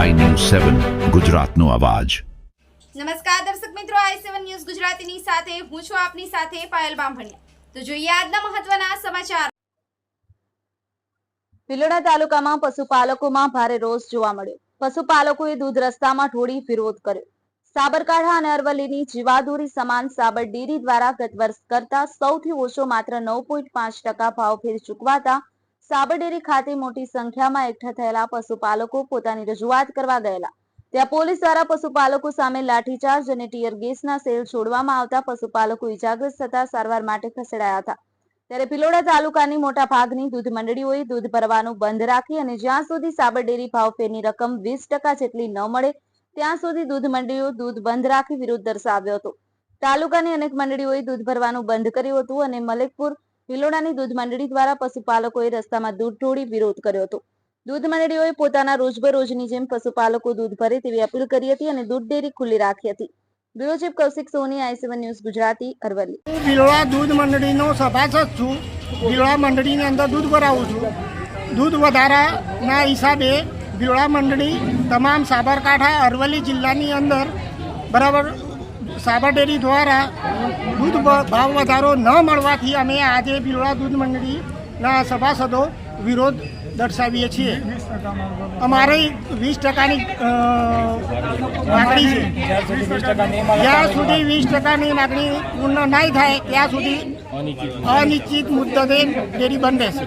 સેવન ગુજરાતનો અવાજ. નમસ્કાર દર્શક મિત્રો આઈ સેવન ન્યૂઝ ગુજરાતીની સાથે હું છું આપની સાથે પાયલ બામભણિયા. તો જોઈએ આજના મહત્વના સમાચાર. ભિલોડા તાલુકામાં પશુપાલકોમાં ભારે રોષ જોવા મળ્યો. પશુપાલકોએ દૂધ રસ્તામાં ઢોળી વિરોધ કર્યો. સાબરકાંઠા અને અરવલ્લીની જીવાદોરી સમાન સાબર ડેરી દ્વારા ગત વર્ષ કરતા સૌથી ઓછો માત્ર નવ પોઈન્ટ પાંચ ટકા ભાવ ફેર ચૂકવાતા સાબર ડેરી ખાતે મોટી સંખ્યામાં એકઠા થયેલા પશુપાલકો પોતાની રજૂઆત કરવા ગયેલા. ત્યાં પોલીસ દ્વારા પશુપાલકો સામે લાઠીચાર્જ અને ટીયર ગેસના સેલ છોડવામાં આવતા પશુપાલકો ઇજાગ્રસ્ત થતા સારવાર માટે ખસેડાયા હતા. ત્યારે ભિલોડા તાલુકાની મોટા ભાગની દૂધ મંડળીઓએ દૂધ ભરવાનું બંધ રાખી અને જ્યાં સુધી સાબર ડેરી ભાવફેરની રકમ વીસ ટકા જેટલી ન મળે, ત્યાં સુધી દૂધ મંડળીઓ દૂધ બંધ રાખી વિરોધ દર્શાવ્યો હતો. તાલુકાની અનેક મંડળીઓએ દૂધ ભરવાનું બંધ કર્યું હતું અને મલેકપુર ભિલોડાની દૂધ મંડળી દ્વારા પશુપાલકોએ રસ્તામાં દૂધ ઢોળી વિરોધ કર્યો હતો. દૂધ મંડળીઓએ પોતાના રોજબરોજની જેમ પશુપાલકો દૂધ ભરે તેવી અપીલ કરી હતી અને દૂધ ડેરી ખુલ્લી રાખી હતી. Bureau chief Kaushik Soni, I seven news, Gujarati, Aravalli. હું ભીલોડા દૂધ મંડળીનો સભાસદ છું. ભીલોડા મંડળીની અંદર દૂધ ભરાવું છું. દૂધ વધારાના હિસાબે ભીલોડા મંડળી તમામ સાબરકાંઠા, અરવલ્લી જિલ્લાની અંદર બરાબર સાબર ડેરી દ્વારા દૂધ ભાવ વધારો ન મળવાથી અમે આજે ભીલોડા દૂધ મંડળીના સભાસદો વિરોધ દર્શાવીએ છીએ. અમારે વીસ ટકાની માગણી છે. જ્યાં સુધી વીસ ટકાની માગણી પૂર્ણ નહીં થાય, ત્યાં સુધી અનિશ્ચિત મુદ્દતે ડેરી બંધ રહેશે.